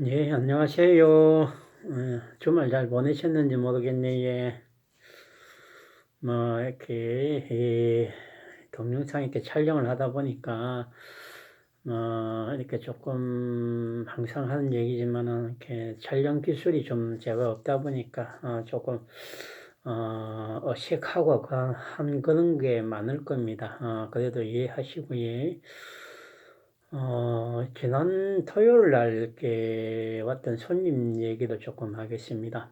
예, 안녕하세요. 어, 주말 잘 보내셨는지 모르겠네, 예. 뭐, 이렇게, 이, 동영상 이렇게 촬영을 하다 보니까, 어, 이렇게 조금, 항상 하는 얘기지만은, 이렇게 촬영 기술이 좀 제가 없다 보니까, 어, 조금, 어, 어색하고 그- 한 그런 게 많을 겁니다. 어, 그래도 이해하시고, 예. 어, 지난 토요일 날 이렇게 왔던 손님 얘기도 조금 하겠습니다.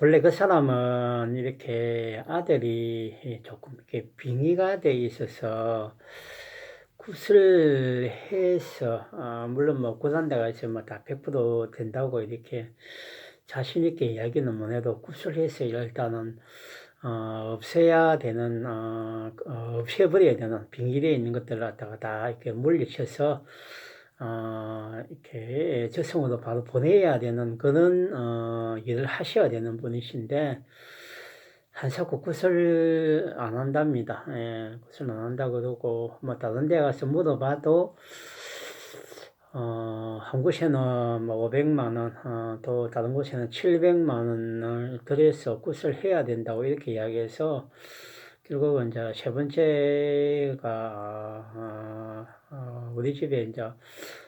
원래 그 사람은 이렇게 아들이 조금 이렇게 빙의가 돼 있어서 굿을 해서, 어, 물론 뭐 굿한다가 있으면 뭐다 100% 된다고 이렇게 자신있게 이야기는 못 해도 굿을 해서 일단은 어, 없애야 되는, 어, 어, 없애버려야 되는 빙의되어 있는 것들을 갖다가 다 이렇게 물리쳐서, 어, 이렇게 저승으로 바로 보내야 되는 그런, 어, 일을 하셔야 되는 분이신데, 한사코 굿을 안 한답니다. 예, 굿을 안 한다 그러고, 뭐, 다른 데 가서 물어봐도, 어, 한 곳에는 뭐 500만 원, 어, 또 다른 곳에는 700만 원을 들여서 굿을 해야 된다고 이렇게 이야기해서 결국은 이제 세 번째가 어, 어, 우리 집에 이제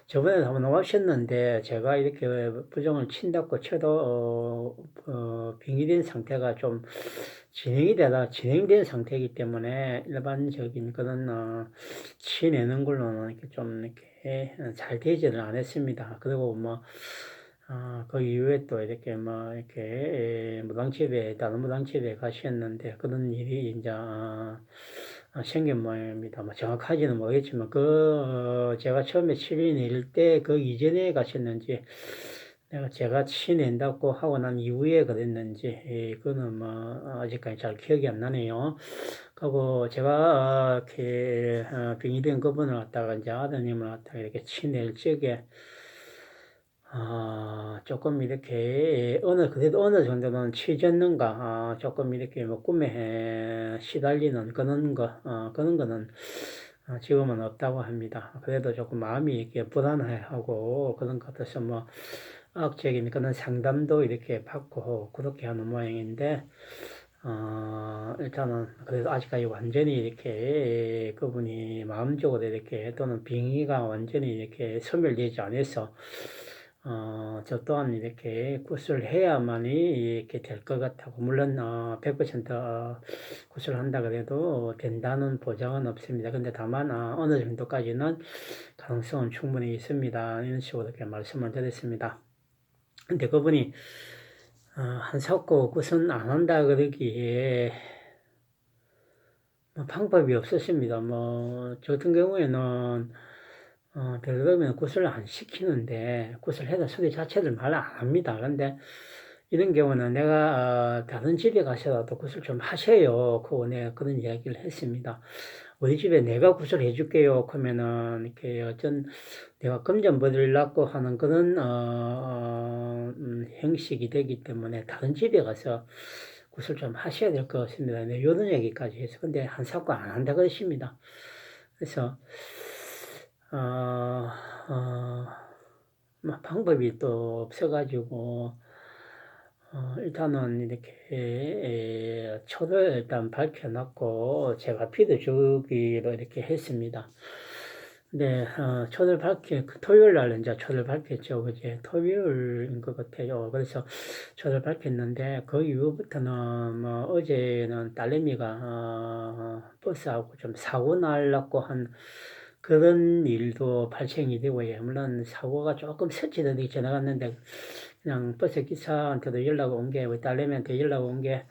저번에 한번 오셨는데 제가 이렇게 부정을 친다고 쳐도 어, 어, 빙의된 상태가 좀 진행이 되다 진행된 상태이기 때문에 일반적인 그런 어, 치내는 걸로는 이렇게 좀 이렇게 잘 되지는 않았습니다. 그리고 뭐 어, 그 이후에 또 이렇게 뭐 이렇게 무당집에 다른 무당집에 가셨는데 그런 일이 이제 어, 생긴 모양입니다. 뭐 정확하지는 모르겠지만 그 어, 제가 처음에 치료낼 때그 이전에 가셨는지 내가 제가 치낸다고 하고 난 이후에 그랬는지 예, 그거는 뭐 아직까지 잘 기억이 안 나네요. 그리고 제가 어, 이렇게 어, 빙의된 그분을 갖다가 이제 아드님을 갖다가 이렇게 치낼 적에 아, 조금 이렇게, 어느, 그래도 어느 정도는 치졌는가, 아, 조금 이렇게 뭐 꿈에 시달리는 그런 거, 어, 그런 거는 어, 지금은 없다고 합니다. 그래도 조금 마음이 이렇게 불안해하고 그런 것 같아 서 뭐, 악적인 그런 상담도 이렇게 받고 그렇게 하는 모양인데, 어, 일단은 그래도 아직까지 완전히 이렇게 그분이 마음적으로 이렇게 또는 빙의가 완전히 이렇게 소멸되지 않아서 어, 저 또한 이렇게 굿을 해야만이 이렇게 될 것 같다고. 물론, 어, 100% 어, 굿을 한다 그래도 된다는 보장은 없습니다. 근데 다만, 어, 어느 정도까지는 가능성은 충분히 있습니다. 이런 식으로 이렇게 말씀을 드렸습니다. 근데 그분이, 어, 한사고 굿은 안 한다 그러기에, 뭐 방법이 없었습니다. 뭐, 저 같은 경우에는, 어, 되도록이면 굿을 안 시키는데, 굿을 해도 소리 자체를 말 안 합니다. 근데, 이런 경우는 내가, 어, 다른 집에 가서라도 굿을 좀 하세요. 그, 내가 그런 이야기를 했습니다. 우리 집에 내가 굿을 해줄게요. 그러면은, 이렇게 어쩐, 내가 금전 버리려고 하는 그런, 어, 어 음, 형식이 되기 때문에 다른 집에 가서 굿을 좀 하셔야 될 것 같습니다. 네, 이런 얘기까지 해서. 근데 한 사고 안 한다 그러십니다. 그래서, 어, 어, 뭐 방법이 또 없어가지고, 어, 일단은 이렇게 초를 일단 밝혀놨고, 제가 피드 주기로 이렇게 했습니다. 네, 어, 초를 밝혀, 그 토요일 날 이제 초를 밝혔죠. 그제 토요일인 것 같아요. 그래서 초를 밝혔는데, 그 이후부터는 뭐 어제는 딸내미가, 어, 버스하고 좀 사고 날라고 한, 그런 일도 발생이 되고, 예, 물론 사고가 조금 스치듯이 지나갔는데, 그냥 버스 기사한테도 연락 온 게, 우리 딸내미한테 연락 온 게,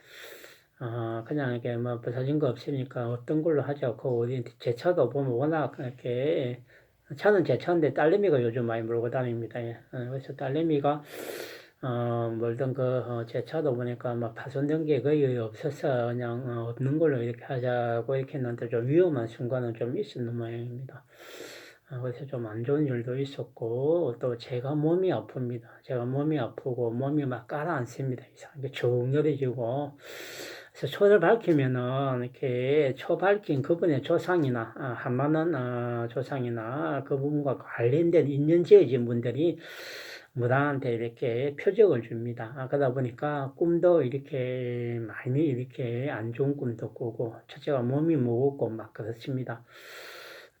어, 그냥 이렇게 뭐 부서진 거 없으니까 어떤 걸로 하자고, 그 어디, 제 차도 보면 워낙 이렇게, 차는 제 차인데 딸내미가 요즘 많이 몰고 다닙니다. 예. 어, 그래서 딸내미가, 어, 몰던 그, 어, 제 차도 보니까 막 파손된 게 거의 없어서 그냥 어, 없는 걸로 이렇게 하자고 이렇게 했는데 좀 위험한 순간은 좀 있었는 모양입니다. 어, 그래서 좀 안 좋은 일도 있었고, 또 제가 몸이 아픕니다. 제가 몸이 아프고 몸이 막 가라앉습니다. 이상하게 쭉 늘어지고, 그래서 초를 밝히면은 이렇게 초 밝힌 그분의 조상이나 아, 한만한 어, 조상이나 그분과 관련된 인연 지어진 분들이 무당한테 이렇게 표적을 줍니다. 아, 그러다 보니까 꿈도 이렇게 많이 이렇게 안 좋은 꿈도 꾸고 첫째가 몸이 무겁고 막 그렇습니다.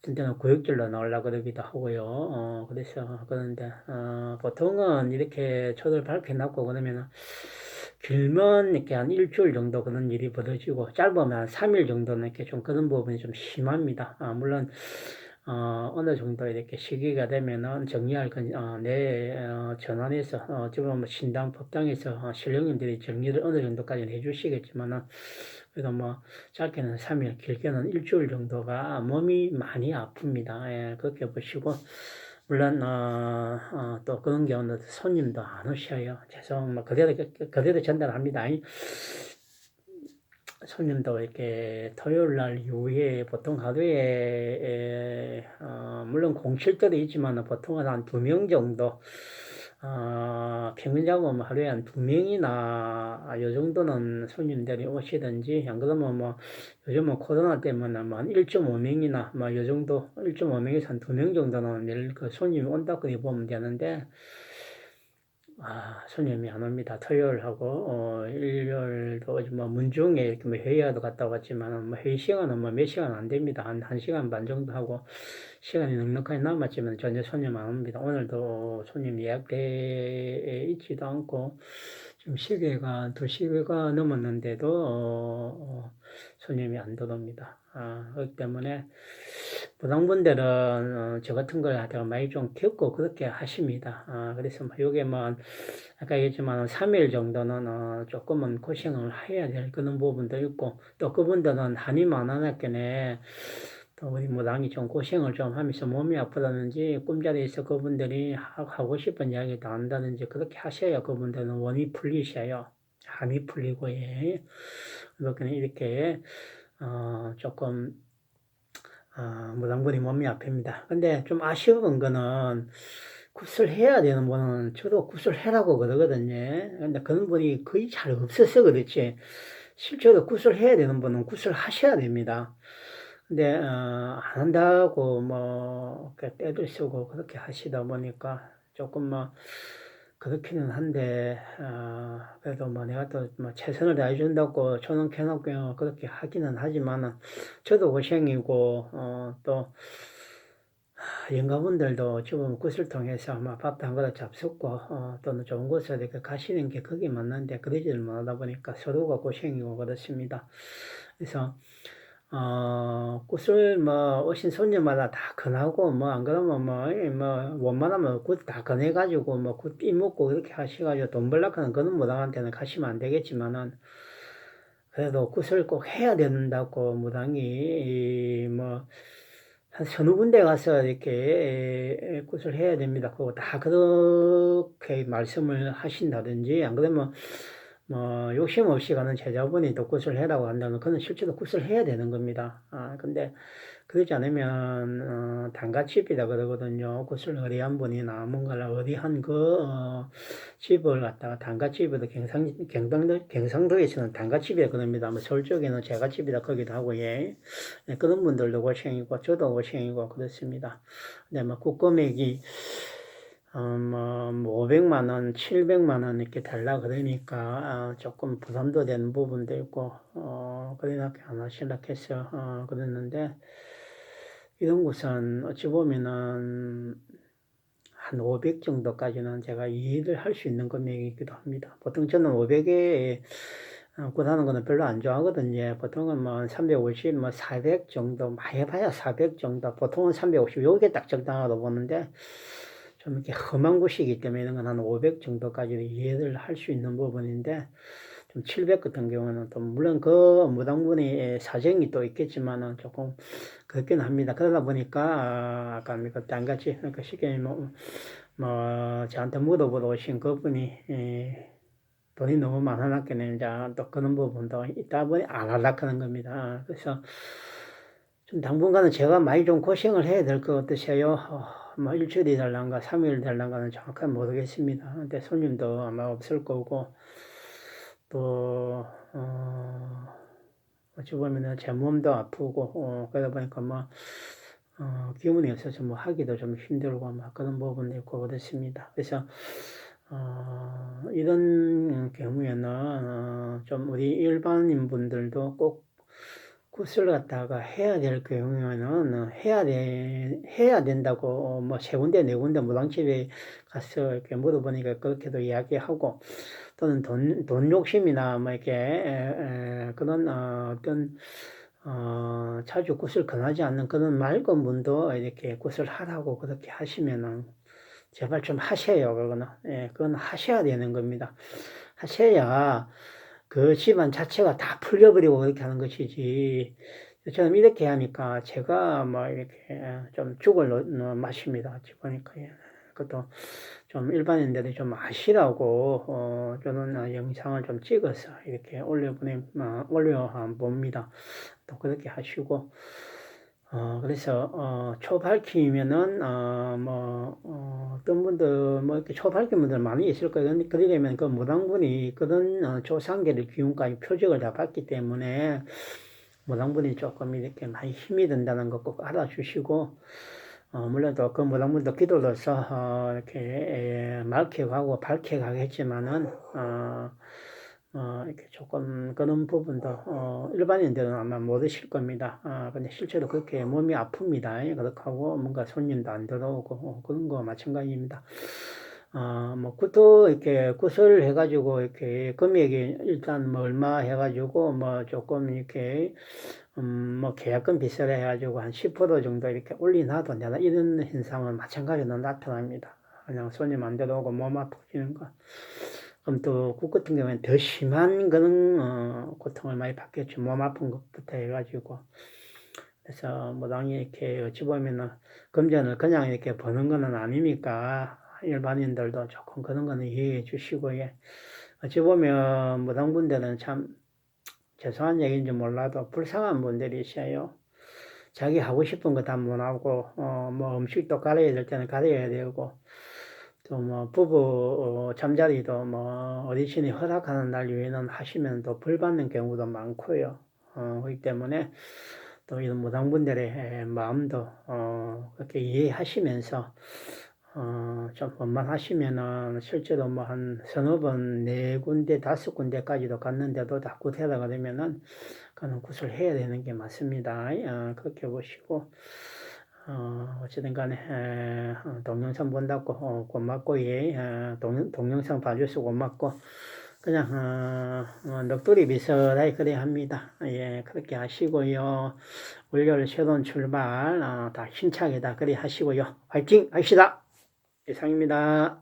때는 구역질로 나오려고 그러기도 하고요. 어, 그래서 그런데 어, 보통은 이렇게 초를 밝혀놨고 그러면은 길면 이렇게 한 일주일 정도 그런 일이 벌어지고 짧으면 한 3일 정도는 이렇게 좀 그런 부분이 좀 심합니다. 아, 물론 어, 어느 정도 이렇게 시기가 되면은 정리할 건, 어, 내, 어, 전환해서, 어, 지금 뭐 신당, 법당에서, 어, 신령님들이 정리를 어느 정도까지는 해주시겠지만은, 그래도 뭐, 짧게는 3일, 길게는 일주일 정도가 몸이 많이 아픕니다. 예, 그렇게 보시고, 물론, 어, 어, 또 그런 경우는 손님도 안 오셔요. 죄송, 뭐, 그대로, 그대로 전달합니다. 손님도 이렇게 토요일 날 이후에 보통 하루에 에, 어, 물론 공실들도 있지만 보통은 한 두 명 정도 어, 평균 잡으면 하루에 한 두 명이나 요 정도는 손님들이 오시든지 안 그러면 뭐 요즘은 코로나 때문에 뭐한 1.5명이나 뭐 요 정도 1.5명에서 한 두 명 정도는 내일 그 손님이 온다고 보면 되는데 아, 손님이 안 옵니다. 토요일하고, 어, 일요일도 뭐 문중에 이렇게 뭐 회의하러 갔다 왔지만, 뭐 회의 시간은 뭐 몇 시간 안 됩니다. 한, 한 시간 반 정도 하고, 시간이 넉넉하게 남았지만 전혀 손님 안 옵니다. 오늘도 손님 예약돼 있지도 않고, 지금 시계가, 두 시계가 넘었는데도, 어, 어, 손님이 안 들어옵니다. 아, 그렇기 때문에, 부당분들은 어, 저 같은 걸 하다가 많이 좀 겪고 그렇게 하십니다. 아, 그래서 뭐 요게 뭐 아까 얘기했지만 3일 정도는 어, 조금은 고생을 해야 될 그런 부분도 있고 또 그분들은 한이 많아놨겠네. 또 우리 무당이 좀 고생을 좀 하면서 몸이 아프다든지 꿈자리에서 그분들이 하고 싶은 이야기도 한다든지 그렇게 하셔야 그분들은 원이 풀리셔요. 한이 풀리고 예. 그렇게 이렇게 어, 조금 아, 무당분이 몸이 아픕니다. 근데 좀 아쉬운 거는 구슬해야 되는 분은 저도 구슬해라고 그러거든요. 근데 그런 분이 거의 잘 없어서 그렇지. 실제로 구슬해야 되는 분은 구슬하셔야 됩니다. 근데 어, 안 한다고 뭐 때도 쓰고 그렇게 하시다 보니까 조금 뭐 그렇기는 한데 어, 그래도 뭐 내가 또 뭐 최선을 다해준다고 저는 켜놓고 그렇게 하기는 하지만 저도 고생이고 어, 또 영가분들도 지금 그것을 통해서 아마 밥도 한 그릇 잡숫고 어, 또는 좋은 곳에 이렇게 가시는 게 그게 맞는데 그러지를 못하다 보니까 서로가 고생이고 그렇습니다. 그래서 어, 꽃을 뭐 오신 손님마다 다 권하고 뭐 안 그러면 뭐, 뭐 원만하면 꽃다 권해가지고 뭐꽃 띠먹고 그렇게 하시가지고 돈 벌락하는 그런 무당한테는 가시면 안 되겠지만은 그래도 꽃을 꼭 해야 된다고 무당이 뭐 한 서너 군데 가서 이렇게 꽃을 해야 됩니다. 그거 다 그렇게 말씀을 하신다든지 안 그러면 뭐 욕심 없이 가는 제자분이 또 굿을 해라고 한다면 그는 실제로 굿을 해야 되는 겁니다. 아 근데 그러지 않으면 어, 단가집이다 그러거든요. 굿을 의리한 분이나 뭔가를 의리한 그 어, 집을 갖다가 단가집에도 경상 경상도 경상도에서는 단가집이라 그럽니다. 뭐 서울 쪽에는 제가집이다 거기도 하고 예 네, 그런 분들도 고생이고 저도 고생이고 그렇습니다. 근데 뭐 국금액이 어, 뭐, 500만 뭐 원, 700만 원 이렇게 달라 그러니까, 어, 조금 부담도 되는 부분도 있고, 어, 안 하실라 했어. 어, 그랬는데, 이런 곳은 어찌 보면은, 한 500 정도까지는 제가 이해를 할 수 있는 금액이기도 합니다. 보통 저는 500에 구하는 거는 별로 안 좋아하거든요. 보통은 뭐 350, 뭐 400 정도, 많이 봐야 400 정도, 보통은 350, 요게 딱 적당하다고 보는데, 좀 이렇게 험한 곳이기 때문에 이런 건 한 500 정도까지 이해를 할 수 있는 부분인데 좀 700 같은 경우는 또 물론 그 무당분의 사정이 또 있겠지만은 조금 그렇긴 합니다. 그러다 보니까 아까 그때 안 같이 그러니까 쉽게 뭐, 뭐 저한테 물어보러 오신 그분이 에, 돈이 너무 많아놨겠네 이제 또 그런 부분도 있다 보니 안 하려고 하는 겁니다. 그래서 좀 당분간은 제가 많이 좀 고생을 해야 될 것 같으세요. 어. 뭐 일주일이 될란가 3일 될란가는 정확하게 모르겠습니다. 근데 손님도 아마 없을 거고 또 어, 어찌 보면은 제 몸도 아프고, 어, 그러다 보니까 뭐, 어, 기운이 없어서 뭐 하기도 좀 힘들고 막 그런 부분도 있고 그렇습니다. 그래서, 어, 이런 경우에는, 어, 좀 우리 일반인 분들도 꼭 굿을 갖다가 해야 될 경우에는 해야 돼, 해야 된다고 뭐 세 군데, 네 군데 무당집에 가서 이렇게 물어보니까 그렇게도 이야기하고 또는 돈, 돈 욕심이나 뭐 이렇게 에, 에, 그런 어, 어떤 어, 자주 굿을 권하지 않는 그런 맑은 분도 이렇게 굿을 하라고 그렇게 하시면은 제발 좀 하세요. 그거는. 예, 그건 하셔야 되는 겁니다. 하셔야 그 집안 자체가 다 풀려버리고 그렇게 하는 것이지. 저는 이렇게 하니까 제가 뭐 이렇게 좀 죽을 맛입니다. 보니까. 예. 그것도 좀 일반인들이 좀 아시라고, 어, 저는 어, 영상을 좀 찍어서 이렇게 올려보내, 어, 올려 봅니다. 또 그렇게 하시고, 어, 그래서, 어, 초밝힘이면은, 어, 뭐, 분들, 뭐, 이렇게 초밝힌 분들 많이 있을 거예요. 그러려면 그 무당분이 그런, 어, 조상계를 기운까지 표적을 다 봤기 때문에, 무당분이 조금 이렇게 많이 힘이 든다는 거꼭 알아주시고, 어, 물론 또 그 무당분도 기도로서, 어, 이렇게, 에, 맑게 가고 밝게 가겠지만은, 어, 어, 이렇게 조금 그런 부분도, 어, 일반인들은 아마 모르실 겁니다. 아, 근데 실제로 그렇게 몸이 아픕니다. 예, 그렇게 하고 뭔가 손님도 안 들어오고, 어, 그런 거 마찬가지입니다. 어, 뭐, 굿도 이렇게 굿을 해가지고, 이렇게 금액이 일단 뭐 얼마 해가지고, 뭐 조금 이렇게, 음, 뭐 계약금 비싸게 해가지고 한 10% 정도 이렇게 올리놔도 내가 이런 현상은 마찬가지로 나타납니다. 그냥 손님 안 들어오고 몸 아프지는 거. 그럼 또굿 같은 경우에는 더 심한 그런 어, 고통을 많이 받겠죠. 몸 아픈 것부터 해가지고. 그래서 무당이 이렇게 어찌 보면은 금전을 그냥 이렇게 버는 거는 아니니까 일반인들도 조금 그런 거는 이해해 주시고 예. 어찌 보면 무당분들은 참 죄송한 얘기인지 몰라도 불쌍한 분들이 있어요. 자기 하고 싶은 거 다 못하고 어, 뭐 음식도 가려야 될 때는 가려야 되고 또 뭐 부부 어, 잠자리도 뭐 어르신이 허락하는 날 외에는 하시면 또 벌 받는 경우도 많고요. 어, 그렇기 때문에 또 이런 무당분들의 마음도 어, 그렇게 이해하시면서 어, 좀 원만하시면은 실제로 뭐 한 서너 번, 네 군데, 다섯 군데까지도 갔는데도 다 굿하다가 되면은 그는 굿을 해야 되는 게 맞습니다. 어, 그렇게 보시고 어, 어쨌든 간에, 에, 어, 동영상 본다고, 어, 고맙고, 예, 어, 동, 동영상 봐줘서 고맙고, 그냥, 어, 어, 넋두리 비슷하게 그래 합니다. 예, 그렇게 하시고요. 월요일 새로운 출발, 어, 다 힘차게 다 그래 하시고요. 화이팅! 합시다! 이상입니다.